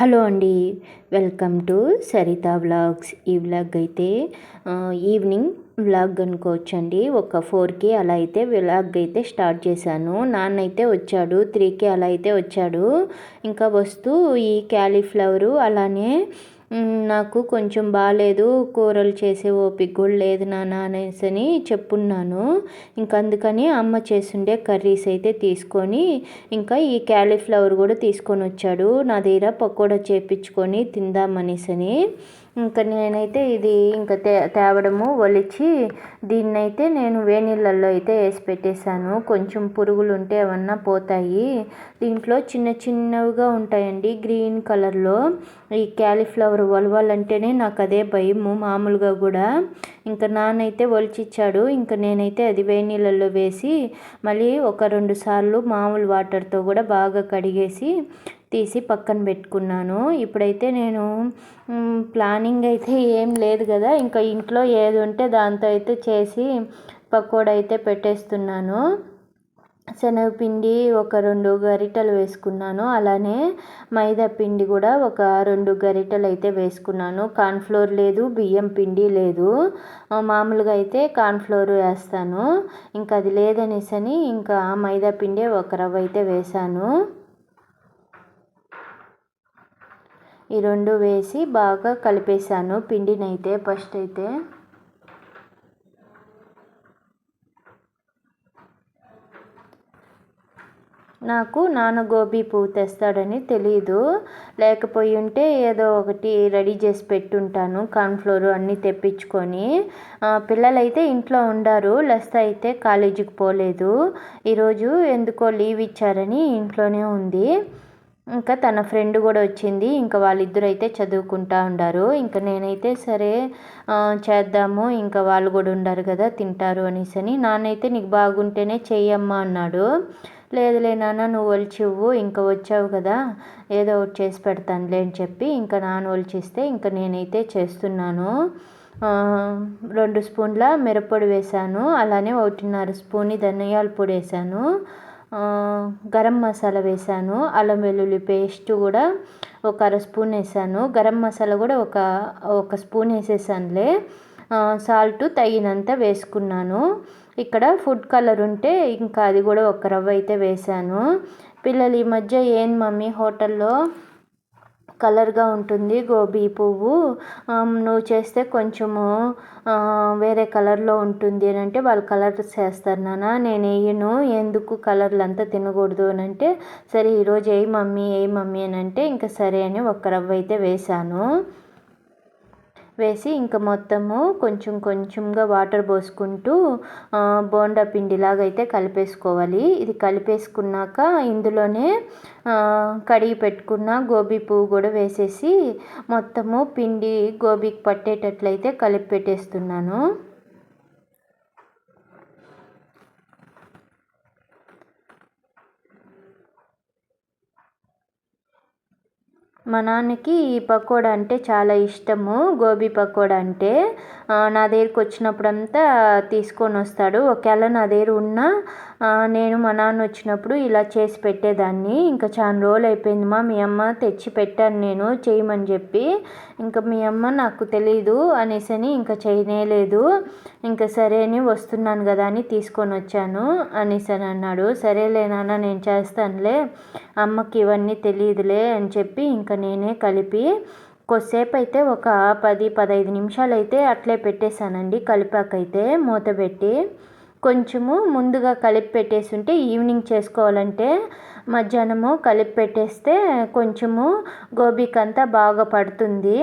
Hello అండి. Welcome to Saritha vlogs. ఈ vlog అయితే ఈవినింగ్ వ్లాగ్ అనుకోవచ్చండి. ఒక ఫోర్కి అలా అయితే వ్లాగ్ అయితే స్టార్ట్ చేశాను. నాన్న అయితే వచ్చాడు. త్రీకి అలా అయితే వచ్చాడు. ఇంకా వస్తూ ఈ క్యాలీఫ్లవరు అలానే నాకు కొంచెం బాగాలేదు కూరలు చేసే ఓపిక కూడా లేదు నాన్న అనేసి అని చెప్పున్నాను. ఇంకా అందుకని అమ్మ చేసిండే కర్రీస్ అయితే తీసుకొని ఇంకా ఈ క్యాలీఫ్లవర్ కూడా తీసుకొని వచ్చాడు. నా దగ్గర పకోడా చేపించుకొని తిందామనేసి అని ఇంకా నేనైతే ఇది ఇంకా తే తేవడము ఒలిచి దీన్నైతే నేను వేనీళ్ళల్లో అయితే వేసి పెట్టేశాను. కొంచెం పురుగులు ఉంటే ఏమన్నా పోతాయి. దీంట్లో చిన్న చిన్నవిగా ఉంటాయండి. గ్రీన్ కలర్లో ఈ క్యాలీఫ్లవర్ వలవాలంటేనే నాకు అదే భయము మామూలుగా కూడా. ఇంకా నాన్నైతే ఒలిచిచ్చాడు. ఇంకా నేనైతే అది వేనీళ్ళల్లో వేసి మళ్ళీ ఒక రెండు సార్లు మామూలు వాటర్తో కూడా బాగా కడిగేసి తీసి పక్కన పెట్టుకున్నాను. ఇప్పుడైతే నేను ప్లానింగ్ అయితే ఏం లేదు కదా. ఇంకా ఇంట్లో ఏది ఉంటే దాంతో అయితే చేసి పకోడా అయితే పెట్టేస్తున్నాను. శనగపిండి ఒక రెండు గరిటెలు వేసుకున్నాను. అలానే మైదా పిండి కూడా ఒక రెండు గరిటెలు అయితే వేసుకున్నాను. కార్న్ఫ్లోర్ లేదు బియ్యం పిండి లేదు. మామూలుగా అయితే కార్న్ఫ్లోర్ వేస్తాను. ఇంకా అది లేదనేసని ఇంకా మైదా పిండి ఒక రవ్వ అయితే వేసాను ఈ రెండు వేసి బాగా కలిపేసాను పిండినైతే ఫస్ట్ అయితే. నాకు నాన్న గోబీ పువ్వు తెస్తాడని తెలీదు. లేకపోయి ఉంటే ఏదో ఒకటి రెడీ చేసి పెట్టుంటాను. కార్న్ఫ్లోర్ అన్నీ తెప్పించుకొని. పిల్లలైతే ఇంట్లో ఉండారు. లెస్త అయితే కాలేజీకి పోలేదు. ఈరోజు ఎందుకో లీవ్ ఇచ్చారని ఇంట్లోనే ఉంది. ఇంకా తన ఫ్రెండ్ కూడా వచ్చింది. ఇంకా వాళ్ళిద్దరు అయితే చదువుకుంటా ఉండారు. ఇంకా నేనైతే సరే చేద్దాము. ఇంకా వాళ్ళు కూడా ఉండారు కదా తింటారు అనేసి అని నాన్నైతే నీకు బాగుంటేనే చెయ్యమ్మా అన్నాడు. లేదులే నాన్న నువ్వు ఒలిచివ్వు ఇంకా వచ్చావు కదా ఏదో ఒకటి చేసి పెడతానులే అని చెప్పి ఇంకా నాన్న ఒలిచిస్తే ఇంకా నేనైతే చేస్తున్నాను. రెండు స్పూన్ల మిరప్పొడి వేసాను అలానే ఒకటిన్నర స్పూన్ ధనియాల పొడి వేసాను గరం మసాలా వేసాను. అల్లం వెల్లుల్లి పేస్ట్ కూడా ఒక అర స్పూన్ వేసాను. గరం మసాలా కూడా ఒక ఒక స్పూన్ వేసేసానులే. సాల్ట్ తగినంత వేసుకున్నాను. ఇక్కడ ఫుడ్ కలర్ ఉంటే ఇంకా అది కూడా ఒక రవ్వ అయితే వేసాను. పిల్లలు ఈ మధ్య ఏం మమ్మీ హోటల్లో కలర్గా ఉంటుంది గోబీ పువ్వు. నువ్వు చేస్తే కొంచెము వేరే కలర్లో ఉంటుంది అని అంటే వాళ్ళు కలర్ చేస్తారు నాన్న. నేను వేయను. ఎందుకు కలర్లు అంతా తినకూడదు అని అంటే సరే ఈరోజు ఏ మమ్మీ ఏ మమ్మీ అని అంటే ఇంకా సరే అని ఒక రవ్వ అయితే వేశాను. వేసి ఇంకా మొత్తము కొంచెం కొంచెంగా వాటర్ పోసుకుంటూ బోండా పిండిలాగా అయితే కలిపేసుకోవాలి. ఇది కలిపేసుకున్నాక ఇందులోనే కడిగి పెట్టుకున్న గోబీ పువ్వు కూడా వేసేసి మొత్తము పిండి గోబీకి పట్టేటట్లయితే కలిపి పెట్టేస్తున్నాను. మా నాన్నకి ఈ పకోడా అంటే చాలా ఇష్టము గోబీ పకోడా అంటే. నా దగ్గరికి వచ్చినప్పుడంతా తీసుకొని వస్తాడు. ఒకవేళ నా దగ్గర ఉన్న నేను మా నాన్న వచ్చినప్పుడు ఇలా చేసి పెట్టేదాన్ని. ఇంకా చాలా రోజులు అయిపోయింది మా మీ అమ్మ తెచ్చి పెట్టాను నేను చేయమని చెప్పి. ఇంకా మీ అమ్మ నాకు తెలీదు అనేసి అని ఇంకా చేయనేలేదు. ఇంకా సరే అని వస్తున్నాను కదా అని తీసుకొని వచ్చాను అనేసి అని అన్నాడు. సరేలే నాన్న నేను చేస్తానులే అమ్మకి ఇవన్నీ తెలియదులే అని చెప్పి ఇంకా నేనే కలిపి కొద్దిసేపు అయితే ఒక పది పదహైదు నిమిషాలు అయితే అట్లే పెట్టేశానండి. కలిపాకైతే మూత పెట్టి కొంచెము ముందుగా కలిపి పెట్టేసి ఉంటే ఈవినింగ్ చేసుకోవాలంటే మధ్యాహ్నము కలిపి పెట్టేస్తే కొంచెము గోబీకంతా బాగా పడుతుంది.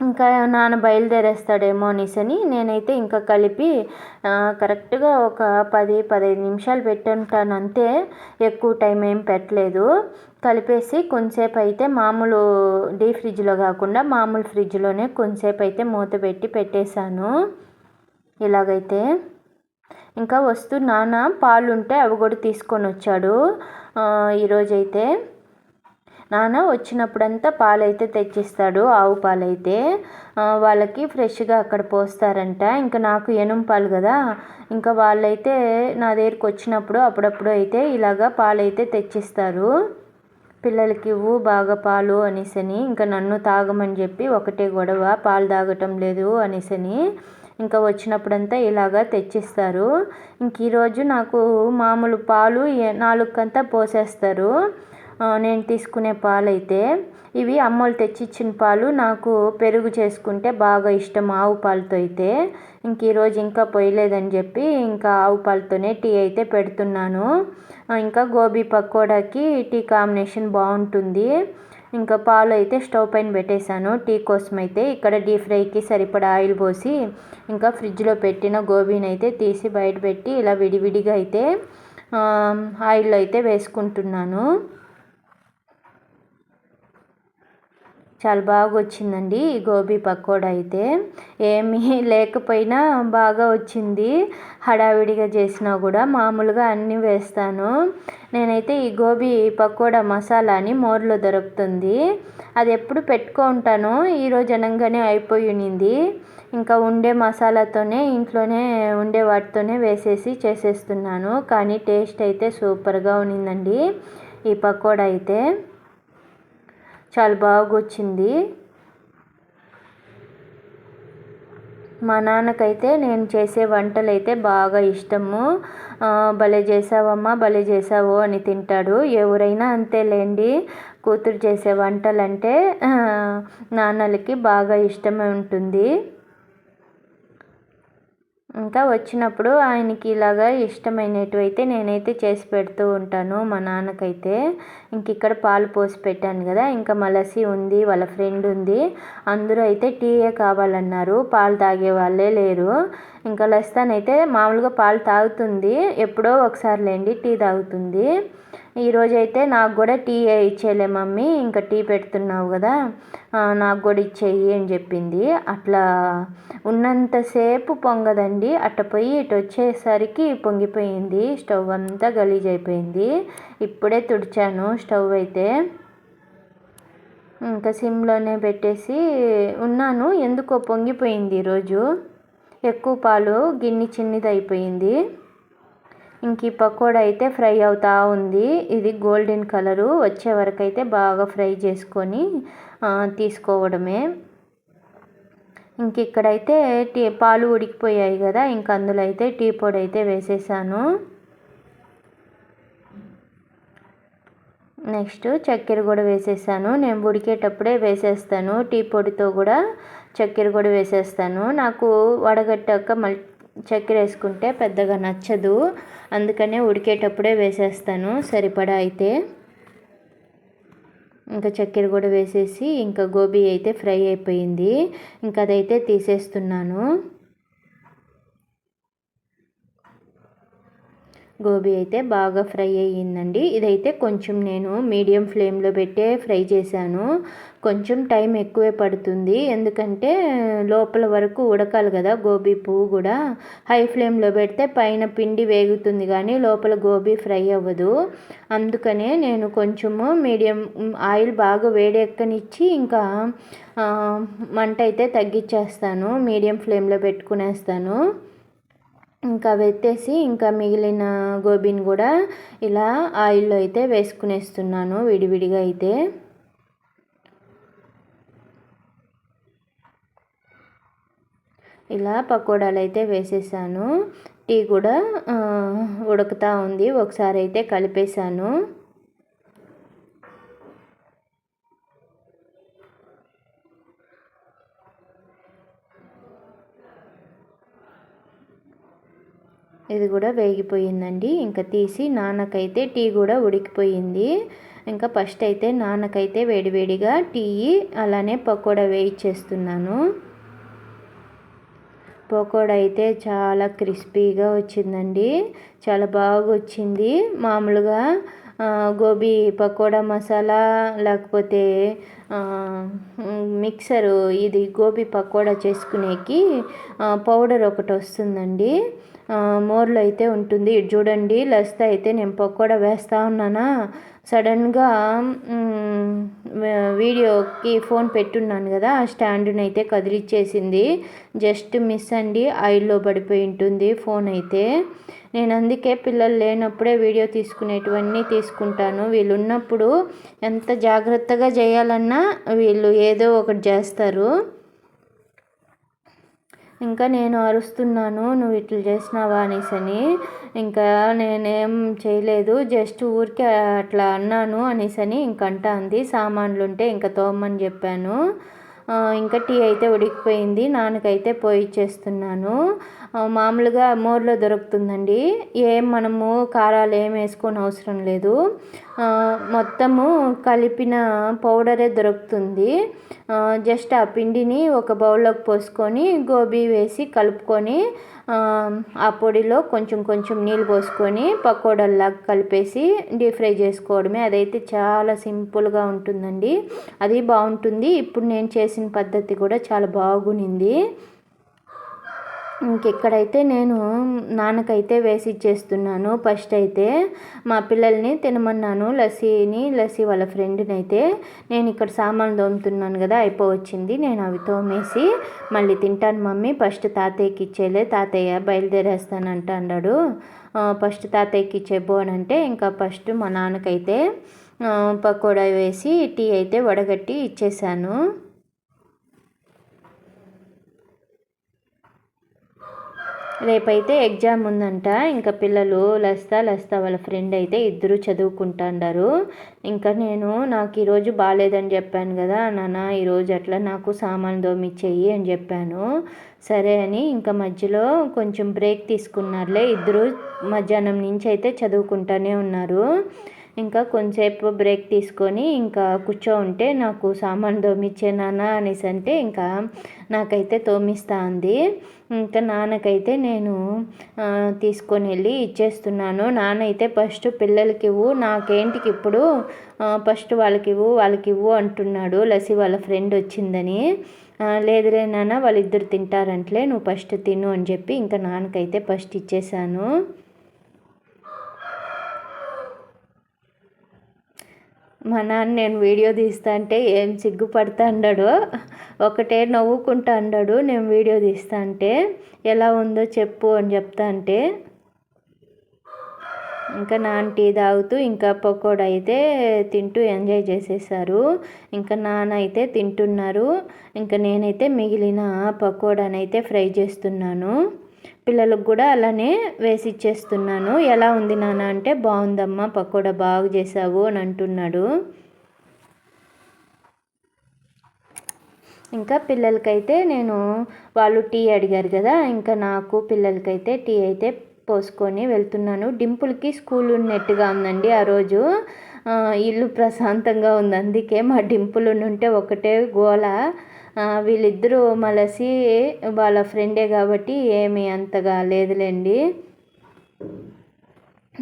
ఇంకా నాన్న బయలుదేరేస్తాడేమో అనేసి అని నేనైతే ఇంకా కలిపి కరెక్ట్గా ఒక పది పదహైదు నిమిషాలు పెట్టుంటాను. అంతే ఎక్కువ టైం ఏం పెట్టలేదు. కలిపేసి కొంచెంసేపు అయితే మామూలు డీ ఫ్రిడ్జ్లో కాకుండా మామూలు ఫ్రిడ్జ్లోనే కొంచెంసేపు అయితే మూత పెట్టి పెట్టేశాను. ఇలాగైతే. ఇంకా వస్తూ నాన్న పాలు ఉంటే అవి కూడా తీసుకొని వచ్చాడు. ఈరోజైతే నాన్న వచ్చినప్పుడంతా పాలైతే తెచ్చిస్తాడు ఆవు పాలైతే. వాళ్ళకి ఫ్రెష్గా అక్కడ పోస్తారంట. ఇంకా నాకు ఎనుం పాలు కదా. ఇంకా వాళ్ళైతే నా దగ్గరికి వచ్చినప్పుడు అప్పుడప్పుడు అయితే ఇలాగా పాలైతే తెచ్చిస్తారు. పిల్లలకి ఇవ్వు బాగా పాలు అనేసని ఇంకా నన్ను తాగమని చెప్పి ఒకటే గొడవ పాలు తాగటం లేదు అనేసని ఇంకా వచ్చినప్పుడంతా ఇలాగా తెచ్చిస్తారు. ఇంక ఈరోజు నాకు మామూలు పాలు నాలుగుకంతా పోసేస్తారు. నేను తీసుకునే పాలు అయితే ఇవి అమ్మోళ్ళు తెచ్చిచ్చిన పాలు నాకు పెరుగు చేసుకుంటే బాగా ఇష్టం ఆవు పాలతో అయితే. ఇంక ఈరోజు ఇంకా పోయలేదని చెప్పి ఇంకా ఆవు పాలతోనే టీ అయితే పెడుతున్నాను. ఇంకా గోబీ పకోడాకి టీ కాంబినేషన్ బాగుంటుంది. ఇంకా పాలు అయితే స్టవ్ పైన పెట్టేశాను. టీ కోసం అయితే ఇక్కడ డీప్ ఫ్రైకి సరిపడా ఆయిల్ పోసి ఇంకా ఫ్రిడ్జ్లో పెట్టిన గోబీని అయితే తీసి బయట పెట్టి ఇలా విడివిడిగా అయితే ఆయిల్లో అయితే వేసుకుంటున్నాను. చాలా బాగా వచ్చిందండి ఈ గోబీ పకోడా అయితే. ఏమీ లేకపోయినా బాగా వచ్చింది. హడావిడిగా చేసినా కూడా మామూలుగా అన్నీ వేస్తాను. నేనైతే ఈ గోబీ పకోడా మసాలా అని మోర్లో దొరుకుతుంది. అది ఎప్పుడు పెట్టుకుంటాను ఈరోజు అనగానే అయిపోయి ఉన్నింది. ఇంకా ఉండే మసాలాతోనే ఇంట్లోనే ఉండే వాటితోనే వేసేసి చేసేస్తున్నాను. కానీ టేస్ట్ అయితే సూపర్గా ఉన్నిందండి ఈ పకోడా అయితే. చాలా బాగా వచ్చింది మా నాన్నకైతే నేను చేసే వంటలు అయితే బాగా ఇష్టము. భలే చేసావమ్మా భలే చేసావు అని తింటాడు. ఎవరైనా అంతేలేండి కూతురు చేసే వంటలంటే నాన్నలకి బాగా ఇష్టమే ఉంటుంది. ఇంకా వచ్చినప్పుడు ఆయనకి ఇలాగా ఇష్టమైనవి అయితే నేనైతే చేసి పెడుతూ ఉంటాను మా నాన్నకైతే. ఇంక ఇక్కడ పాలు పోసి పెట్టాను కదా ఇంకా మలసి ఉంది వాళ్ళ ఫ్రెండ్ ఉంది. అందరూ అయితే టీయే కావాలన్నారు పాలు తాగే వాళ్ళే లేరు. ఇంకా లస్తాన్ అయితే మామూలుగా పాలు తాగుతుంది ఎప్పుడో ఒకసారి లేండి టీ తాగుతుంది. ఈరోజైతే నాకు కూడా టీ ఇచ్చేయలే మమ్మీ ఇంకా టీ పెడుతున్నావు కదా నాకు కూడా ఇచ్చేయి అని చెప్పింది. అట్లా ఉన్నంతసేపు పొంగదండి. అట్ట పోయి ఇటు వచ్చేసరికి పొంగిపోయింది. స్టవ్ అంతా గలీజ్ అయిపోయింది. ఇప్పుడే తుడిచాను. స్టవ్ అయితే ఇంకా సిమ్లోనే పెట్టేసి ఉన్నాను. ఎందుకో పొంగిపోయింది ఈరోజు. ఎక్కువ పాలు గిన్నె చిన్నది అయిపోయింది ఇంక ఈ పకోడా అయితే ఫ్రై అవుతా ఉంది. ఇది గోల్డెన్ కలరు. వచ్చే వరకు అయితే బాగా ఫ్రై చేసుకొని తీసుకోవడమే. ఇంక ఇక్కడైతే టీ పాలు ఉడికిపోయాయి కదా ఇంక అందులో అయితే టీ పొడి అయితే వేసేసాను. నెక్స్ట్ చక్కెర కూడా వేసేసాను. నేను ఉడికేటప్పుడే వేసేస్తాను. టీ పొడితో కూడా చక్కెర కూడా వేసేస్తాను. నాకు వడగట్టాక మళ్ళీ చక్కెర వేసుకుంటే పెద్దగా నచ్చదు. అందుకనే ఉడికేటప్పుడే వేసేస్తాను. సరిపడా అయితే ఇంకా చక్కెర కూడా వేసేసి ఇంకా గోబీ అయితే ఫ్రై అయిపోయింది. ఇంకా అదైతే తీసేస్తున్నాను. గోబీ అయితే బాగా ఫ్రై అయ్యిందండి. ఇదైతే కొంచెం నేను మీడియం ఫ్లేమ్లో పెట్టే ఫ్రై చేశాను. కొంచెం టైం ఎక్కువే పడుతుంది. ఎందుకంటే లోపల వరకు ఉడకాలి కదా గోబీ పువ్వు కూడా. హై ఫ్లేమ్లో పెడితే పైన పిండి వేగుతుంది కానీ లోపల గోబీ ఫ్రై అవ్వదు. అందుకనే నేను కొంచెము మీడియం ఆయిల్ బాగా వేడెక్కనిచ్చి ఇంకా మంట అయితే తగ్గించేస్తాను మీడియం ఫ్లేమ్లో పెట్టుకునేస్తాను. ఇంకా వెత్తేసి ఇంకా మిగిలిన గోబీని కూడా ఇలా ఆయిల్లో అయితే వేసుకునేస్తున్నాను విడివిడిగా అయితే. ఇలా పకోడాలు అయితే వేసేసాను. టీ కూడా ఉడుకుతూ ఉంది. ఒకసారి అయితే కలిపేశాను. ఇది కూడా వేగిపోయిందండి. ఇంకా తీసి నాన్నకైతే టీ కూడా ఉడికిపోయింది. ఇంకా ఫస్ట్ అయితే నాన్నకైతే వేడివేడిగా టీ అలానే పకోడా వేయించేస్తున్నాను పకోడా అయితే చాలా క్రిస్పీగా వచ్చిందండి. చాలా బాగా వచ్చింది మామూలుగా గోబీ పకోడా మసాలా లేకపోతే మిక్సరు ఇది గోబీ పకోడా చేసుకునేకి పౌడర్ ఒకటి వస్తుందండి. మోర్లో అయితే ఉంటుంది. చూడండి లస్త అయితే నేను పకోడా వేస్తూ ఉన్నానా? సడన్గా వీడియోకి ఫోన్ పెట్టున్నాను కదా ఆ స్టాండ్ని అయితే కదిలిచ్చేసింది. జస్ట్ మిస్ అండి ఆయిల్లో పడిపోయి ఉంటుంది ఫోన్ అయితే. నేను అందుకే పిల్లలు లేనప్పుడే వీడియో తీసుకునేటివన్నీ తీసుకుంటాను. వీళ్ళు ఉన్నప్పుడు ఎంత జాగ్రత్తగా చేయాలన్నా వీళ్ళు ఏదో ఒకటి చేస్తారు. ఇంకా నేను అరుస్తున్నాను నువ్వు ఇట్లా చేసినావా అనేసని. ఇంకా నేనేం చేయలేదు జస్ట్ ఊరికే అట్లా అన్నాను అనేసని ఇంకంట అంది. సామాన్లు ఉంటే ఇంకా తోమని చెప్పాను. ఇంకా టీ అయితే ఉడికిపోయింది నాన్నకైతే పోయి ఇచ్చేస్తున్నాను. మామూలుగా మోర్లో దొరుకుతుందండి. ఏం మనము కారాలు ఏం వేసుకొని అవసరం లేదు. మొత్తము కలిపిన పౌడరే దొరుకుతుంది. జస్ట్ ఆ పిండిని ఒక బౌల్లోకి పోసుకొని గోబీ వేసి కలుపుకొని ఆ పొడిలో కొంచెం కొంచెం నీళ్ళు పోసుకొని పకోడల్లాగా కలిపేసి డీప్ ఫ్రై చేసుకోవడమే. అదైతే చాలా సింపుల్గా ఉంటుందండి. అది బాగుంటుంది. ఇప్పుడు నేను చేసిన పద్ధతి కూడా చాలా బాగునింది. ఇంకెక్కడైతే నేను నాన్నకైతే వేసి ఇచ్చేస్తున్నాను ఫస్ట్ అయితే మా పిల్లల్ని తినమన్నాను లస్సీని లస్సీ వాళ్ళ ఫ్రెండ్ని అయితే నేను ఇక్కడ సామాన్లు తోముతున్నాను కదా అయిపోవచ్చింది. నేను అవి తోమేసి మళ్ళీ తింటాను మమ్మీ. ఫస్ట్ తాతయ్యకి ఇచ్చేలే తాతయ్య బయలుదేరేస్తానంట అన్నాడు ఫస్ట్ తాతయ్యకి ఇచ్చేబో అని అంటే ఇంకా ఫస్ట్ మా నాన్నకైతే పకోడా వేసి టీ అయితే వడగట్టి ఇచ్చేసాను రేపైతే ఎగ్జామ్ ఉందంట. ఇంకా పిల్లలు లస్తా లస్తా వాళ్ళ ఫ్రెండ్ అయితే ఇద్దరు చదువుకుంటాండారు. ఇంకా నేను నాకు ఈరోజు బాగాలేదని చెప్పాను కదా నాన్న ఈరోజు అట్లా నాకు సామాన్ దోమిచ్చేయి అని చెప్పాను. సరే అని ఇంకా మధ్యలో కొంచెం బ్రేక్ తీసుకున్నారులే. ఇద్దరు మధ్యాహ్నం నుంచి అయితే చదువుకుంటానే ఉన్నారు. ఇంకా కొంచెంసేపు బ్రేక్ తీసుకొని ఇంకా కూర్చో ఉంటే నాకు సామాన్ దోమిచ్చే నాన్న అనేసి అంటే ఇంకా నాకైతే తోమిస్తా ఉంది ఇంకా నాన్నకైతే నేను తీసుకొని వెళ్ళి ఇచ్చేస్తున్నాను. నాన్న అయితే ఫస్ట్ పిల్లలకి ఇవ్వు నాకేంటికి ఇప్పుడు ఫస్ట్ వాళ్ళకి ఇవ్వు వాళ్ళకి ఇవ్వు అంటున్నాడు. లసి వాళ్ళ ఫ్రెండ్ వచ్చిందని. లేదురే నాన్న వాళ్ళిద్దరు తింటారంట్లే నువ్వు ఫస్ట్ తిను అని చెప్పి ఇంకా నాన్నకైతే ఫస్ట్ ఇచ్చేసాను. మా నాన్న నేను వీడియో తీస్తా అంటే ఏం సిగ్గుపడతా అన్నాడు ఒకటే నవ్వుకుంటా అన్నాడు నేను వీడియో తీస్తా అంటే ఎలా ఉందో చెప్పు అని చెప్తా అంటే ఇంకా నాన్న టీ తాగుతూ ఇంకా పకోడా అయితే తింటూ ఎంజాయ్ చేసేసారు. ఇంకా నాన్న అయితే తింటున్నారు. ఇంకా నేనైతే మిగిలిన పకోడానైతే ఫ్రై చేస్తున్నాను. పిల్లలకు కూడా అలానే వేసి ఇచ్చేస్తున్నాను ఎలా ఉంది నాన్న అంటే బాగుందమ్మా పకోడా బాగా చేసావు అని అంటున్నాడు. ఇంకా పిల్లలకైతే నేను వాళ్ళు టీ అడిగారు కదా ఇంకా నాకు పిల్లలకైతే టీ అయితే పోసుకొని వెళ్తున్నాను. డింపుల్కి స్కూల్ ఉన్నట్టుగా ఉందండి ఆ రోజు. ఇల్లు ప్రశాంతంగా ఉంది. అందుకే మా డింపుల్ ఉంటే ఒకటే గోల. వీళ్ళిద్దరూ మలసి వాళ్ళ ఫ్రెండే కాబట్టి ఏమీ అంతగా లేదులేండి.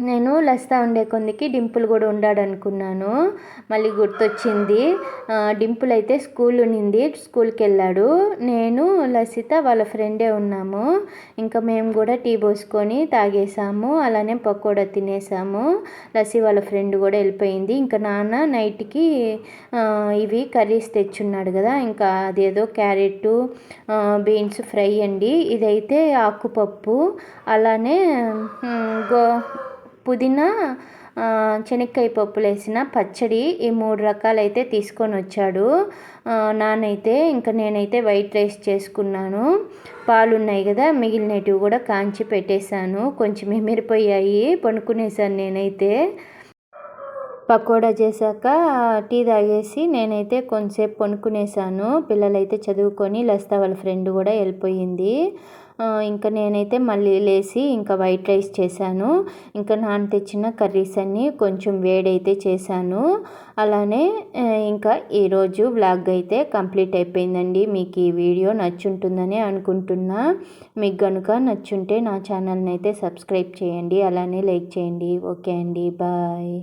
నేను లస్తా ఉండే కొందికి డింపుల్ కూడా ఉండాడనుకున్నాను. మళ్ళీ గుర్తొచ్చింది. డింపుల్ అయితే స్కూల్ ఉన్నింది స్కూల్కి వెళ్ళాడు నేను లసిత వాళ్ళ ఫ్రెండే ఉన్నాము. ఇంకా మేము కూడా టీ పోసుకొని తాగేసాము. అలానే పకోడా తినేసాము. లసి వాళ్ళ ఫ్రెండ్ కూడా వెళ్ళిపోయింది. ఇంకా నాన్న నైట్కి ఇవి కర్రీస్ తెచ్చున్నాడు కదా ఇంకా అదేదో క్యారెట్ బీన్స్ ఫ్రై అండి. ఇదైతే ఆకుపప్పు. అలానే గో పుదీనా శనక్కాయ పప్పులు వేసిన పచ్చడి ఈ మూడు రకాలైతే తీసుకొని వచ్చాడు. నానైతే ఇంకా నేనైతే వైట్ రైస్ చేసుకున్నాను. పాలు ఉన్నాయి కదా మిగిలినవి కూడా కాంచి పెట్టేశాను. కొంచెం ఎమిరిపోయాయి పనుకునేసాను నేనైతే. పకోడా చేశాక టీ తాగేసి నేనైతే కొంచెంసేపు పనుకునేసాను పిల్లలైతే చదువుకొని లస్తా వాళ్ళ ఫ్రెండ్ కూడా వెళ్ళిపోయింది. ఇంకా నేనైతే మళ్ళీ లేచి ఇంకా వైట్ రైస్ చేశాను. ఇంకా నాన్న తెచ్చిన కర్రీస్ అన్నీ కొంచెం వేడైతే చేశాను. అలానే ఇంకా ఈరోజు బ్లాగ్ అయితే కంప్లీట్ అయిపోయిందండి. మీకు ఈ వీడియో నచ్చుంటుందని అనుకుంటున్నా. మీకు కనుక నచ్చుంటే నా ఛానల్ని అయితే సబ్స్క్రైబ్ చేయండి. అలానే లైక్ చేయండి. ఓకే అండి. బాయ్.